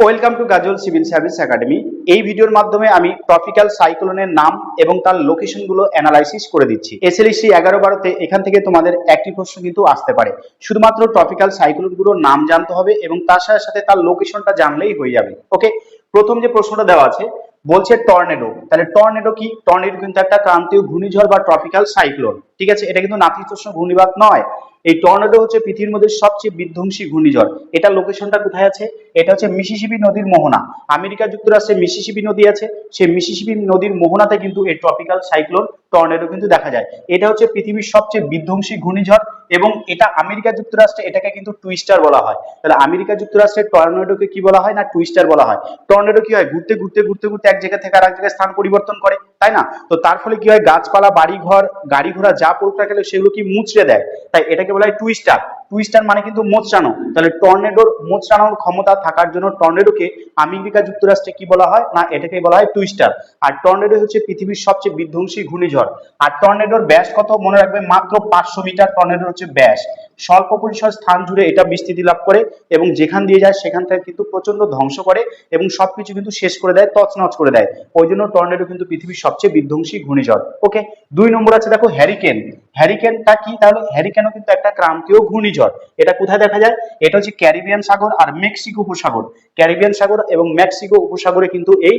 Welcome to Gajal civil service academy এই ভিডিওর মাধ্যমে আমি ট্রপিক্যাল সাইক্লোনের নাম এবং তার লোকেশনগুলো অ্যানালাইসিস করে দিচ্ছি। এসএলএসসি এগারো বারোতে এখান থেকে তোমাদের একটি প্রশ্ন কিন্তু আসতে পারে। শুধুমাত্র ট্রপিক্যাল সাইক্লোনগুলোর নাম জানতে হবে এবং তার সাথে সাথে তার লোকেশনটা জানলেই হয়ে যাবে। ওকে প্রথম যে প্রশ্নটা দেওয়া আছে, বলছে টর্নেডো তাহলে টর্নেডো কি? টর্নেডো কিন্তু একটা ক্রান্তীয় ঘূর্ণিঝড় বা ট্রপিক্যাল সাইক্লোন ঠিক আছে? এটা কিন্তু নাতিশীতোষ্ণ ঘূর্ণিবাদ নয়। এই টর্নেডো হচ্ছে পৃথিবীর মধ্যে সবচেয়ে বিধ্বংসী ঘূর্ণিঝড়। এটা লোকেশনটা কোথায় আছে? এটা হচ্ছে মিসিসিপি নদীর মোহনা। আমেরিকা যুক্তরাষ্ট্রে মিসিসিপি নদী আছে। সেই মিসিসিপি নদীর মোহনাতে কিন্তু এই ট্রপিক্যাল সাইক্লোন টর্নেডো কিন্তু দেখা যায়। এটা হচ্ছে পৃথিবীর সবচেয়ে বিধ্বংসী ঘূর্ণিঝড় এবং এটা আমেরিকা যুক্তরাষ্ট্রে এটাকে কিন্তু টুইস্টার বলা হয়। তাহলে আমেরিকা যুক্তরাষ্ট্রের টর্নেডোকে কি বলা হয় না টুইস্টার বলা হয়? টর্নেডো কি হয়? ঘুরতে ঘুরতে ঘুরতে ঘুরতে এক জায়গা থেকে আরেক জায়গায় স্থান পরিবর্তন করে। তাই না? তো তার ফলে কি হয়? গাছপালা বাড়ি ঘর গাড়ি ঘোড়া যা পড়তে গেলে সেগুলো কি মুচড়ে দেয়? তাই এটাকে বলা হয় টুইস্টার টুইস্টার মানে কিন্তু মোচড়ানো। তাহলে টর্নেডোর মোচড়ানোর ক্ষমতা থাকার জন্য টর্নেডোকে আমেরিকা যুক্তরাষ্ট্রে কি বলা হয়? না এটাকে বলা হয় টুইস্টার আর টর্নেডো হচ্ছে পৃথিবীর সবচেয়ে বিধ্বংসী ঘূর্ণিঝড়। আর টর্নেডোর ব্যাস কত? মনে রাখবে মাত্র পাঁচশো মিটার টর্নেডো হচ্ছে ব্যাস। স্বল্প পরিসর স্থান জুড়ে এটা বিস্তৃতি লাভ করে এবং যেখান দিয়ে যায় সেখান থেকে কিন্তু প্রচণ্ড ধ্বংস করে এবং সবকিছু কিন্তু শেষ করে দেয়, তছনছ করে দেয়। ওই জন্য টর্নেডো কিন্তু পৃথিবীর সবচেয়ে বিধ্বংসী ঘূর্ণিঝড়। ওকে দুই নম্বর আছে দেখো হ্যারিকেন হ্যারিকেনটা কি? তাহলে হ্যারিকেনও কিন্তু একটা ক্রান্তীয় ঘূর্ণিঝড়। এটা কোথায় দেখা যায়? এটা হচ্ছে ক্যারিবিয়ান সাগর আর মেক্সিকো উপসাগর। ক্যারিবিয়ান সাগর এবং মেক্সিকো উপসাগরে কিন্তু এই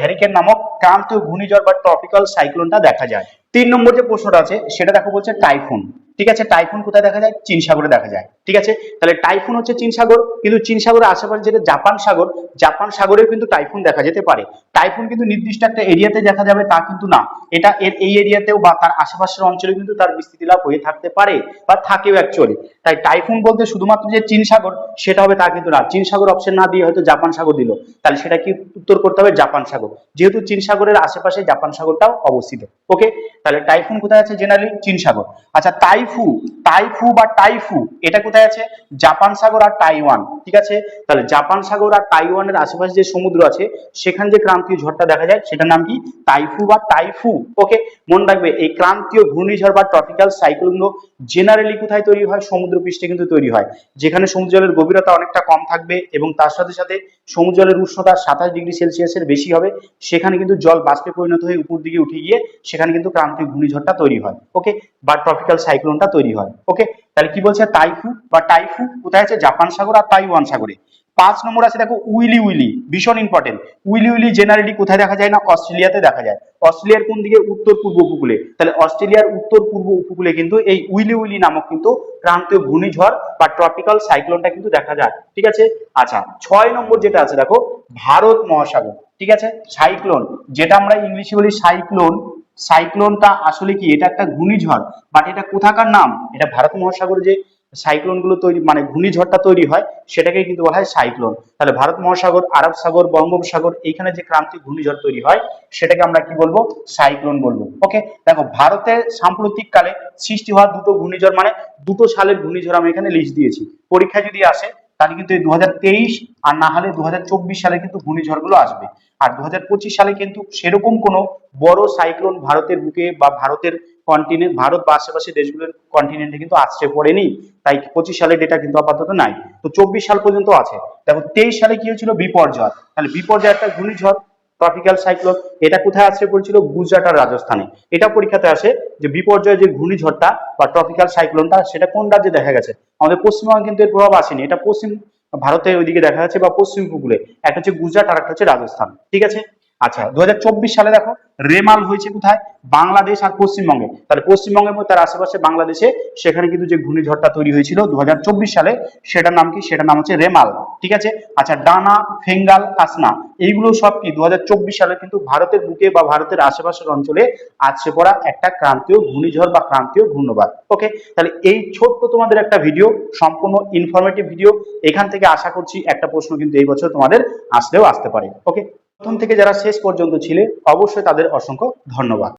হ্যারিকেন নামক ক্রান্তীয় ঘূর্ণিঝড় বা ট্রপিক্যাল সাইক্লোনটা দেখা যায়। তিন নম্বর যে প্রশ্নটা আছে, সেটা দেখো বলছে টাইফুন। ঠিক আছে টাইফুন কোথায় দেখা যায়? চীন সাগরে দেখা যায়। ঠিক আছে? তাহলে টাইফুন হচ্ছে চীন সাগর, কিন্তু চীন সাগরের আশেপাশে যেটা জাপান সাগর, জাপান সাগরেও কিন্তু টাইফুন দেখা যেতে পারে। টাইফুন কিন্তু নির্দিষ্ট একটা এরিয়াতে দেখা যাবে, তা কিন্তু না। এটা এর এই এরিয়াতেও বা তার আশেপাশের অঞ্চলে কিন্তু তার বিস্তৃতি লাভ হয়ে থাকতে পারে বা থাকেও অ্যাকচুয়ালি তাই টাইফুন বলতে শুধুমাত্র যে চীন সাগর, সেটা হবে তা কিন্তু না। চীন সাগর অপশন না দিয়ে হয়তো জাপান সাগর দিল। তাহলে সেটা কি উত্তর করতে হবে? জাপান সাগর। যেহেতু চীন সাগরের আশেপাশে জাপান সাগরটাও অবস্থিত। ওকে তাহলে টাইফুন কোথায় আছে জেনারেলি চীন সাগর। আচ্ছা টাইফু টাইফু বা টাইফু এটা কোথায় আছে? জাপান সাগর আর তাইওয়ান ঠিক আছে? তাহলে জাপান সাগর আর তাইওয়ানের আশেপাশে যে সমুদ্র আছে, সেখানে যে ক্রান্তীয় ঝড়টা দেখা যায়, সেটার নাম কি? টাইফু বা টাইফু ওকে মনে রাখবে, এই ক্রান্তীয় ঘূর্ণিঝড় বা ট্রপিক্যাল সাইক্লোনগুলো জেনারেলি কোথায় তৈরি হয়? সমুদ্র পৃষ্ঠে কিন্তু তৈরি হয়। যেখানে সমুদ্র জলের গভীরতা অনেকটা কম থাকবে এবং তার সাথে সাথে সমুদ্র জলের উষ্ণতা সাতাশ ডিগ্রি সেলসিয়াসের বেশি হবে। সেখানে কিন্তু জল বাষ্পে পরিণত হয়ে উপর দিকে উঠে গিয়ে সেখানে কিন্তু ক্রান্তীয় ঘূর্ণিঝড়টা তৈরি হয় ওকে বা ট্রপিক্যাল সাইক্লোনটা তৈরি হয়? ওকে তাহলে কি বলছে? টাইফু বা টাইফু কোথায় আছে? জাপান সাগর আর তাইওয়ান সাগরে। পাঁচ নম্বর আছে দেখো, উইলি উইলি, ভীষণ ইম্পর্টেন্ট উইলি উইলি জেনারেলি কোথায় দেখা যায় না? অস্ট্রেলিয়াতে দেখা যায়। অস্ট্রেলিয়ার কোন দিকে? উত্তর পূর্ব উপকূলে। তাহলে অস্ট্রেলিয়ার উত্তর পূর্ব উপকূলে কিন্তু এই উইলি উইলি নামক কিন্তু ক্রান্তীয় ঘূর্ণিঝড় বা ট্রপিক্যাল সাইক্লোনটা কিন্তু দেখা যায়। ঠিক আছে? আচ্ছা ছয় নম্বর যেটা আছে দেখো, ভারত মহাসাগর। ঠিক আছে? সাইক্লোন যেটা আমরা ইংলিশে বলি সাইক্লোন সাইক্লোনটা আসলে কি, এটা একটা ঘূর্ণিঝড় বাট এটা কোথাকার নাম? এটা ভারত মহাসাগরে যে সাইক্লোনগুলো তৈরি মানে ঘূর্ণিঝড়টা তৈরি হয় সেটাকে কিন্তু বলা হয় সাইক্লোন। তাহলে ভারত মহাসাগর, আরব সাগর, বঙ্গোপসাগর, এইখানে যে ক্রান্তিক ঘূর্ণিঝড় তৈরি হয়, সেটাকে আমরা কি বলব? সাইক্লোন বলব। ওকে দেখো, ভারতে সাম্প্রতিক কালে সৃষ্টি হওয়া দুটো ঘূর্ণিঝড় মানে দুটো সালের ঘূর্ণিঝড় আমি এখানে লিস্ট দিয়েছি। পরীক্ষায় যদি আসে, তাহলে কিন্তু এই দু হাজার তেইশ আর না হলে দু হাজার চব্বিশ সালে কিন্তু ঘূর্ণিঝড়গুলো আসবে। আর দু সালে কিন্তু সেরকম কোনো বড় সাইক্লোন ভারতের বুকে বা ভারতের কন্টিনেন্ট ভারত বা আশেপাশে দেশগুলোর কন্টিনেন্টে কিন্তু আসছে পড়েনি। তাই পঁচিশ সালে ডেটা কিন্তু আপাতত নাই। তো চব্বিশ সাল পর্যন্ত আছে। দেখো, তেইশ সালে কি হয়েছিল? বিপর্যয়। তাহলে বিপর্যয় একটা ঘূর্ণিঝড় ট্রপিক্যাল সাইক্লোন এটা কোথায় আসছে পড়েছিল? গুজরাট আর রাজস্থানে। এটা পরীক্ষাতে আসে যে বিপর্যয় যে ঘূর্ণিঝড়টা বা ট্রপিক্যাল সাইক্লোনটা সেটা কোন রাজ্যে দেখা গেছে? আমাদের পশ্চিমবঙ্গে কিন্তু এর প্রভাব আসেনি। এটা পশ্চিম ভারতের ওইদিকে দেখা যাচ্ছে বা পশ্চিম উপকূলে। একটা হচ্ছে গুজরাট আর একটা হচ্ছে রাজস্থান। ঠিক আছে? আচ্ছা দু হাজার চব্বিশ সালে দেখো, রেমাল হয়েছে কোথায়? বাংলাদেশ আর পশ্চিমবঙ্গে। তাহলে পশ্চিমবঙ্গের মধ্যে তার আশেপাশে বাংলাদেশে, সেখানে কিন্তু যে ঘূর্ণিঝড়টা তৈরি হয়েছিল দু সালে, সেটার নাম কি? সেটার নাম হচ্ছে রেমাল। ঠিক আছে? আচ্ছা ডানা, ফেঙ্গাল, কাসনা, এইগুলো সব কি দু সালে কিন্তু ভারতের বুকে বা ভারতের আশেপাশের অঞ্চলে আছড়ে পড়া একটা ক্রান্তীয় ঘূর্ণিঝড় বা ক্রান্তীয় ঘূর্ণবাদ ওকে? তাহলে এই ছোট্ট তোমাদের একটা ভিডিও, সম্পূর্ণ ইনফরমেটিভ ভিডিও, এখান থেকে আশা করছি একটা প্রশ্ন কিন্তু এই বছর তোমাদের আসলেও আসতে পারে। ওকে? প্রথম থেকে যারা শেষ পর্যন্ত ছিলে অবশ্যই তাদের অসংখ্য ধন্যবাদ।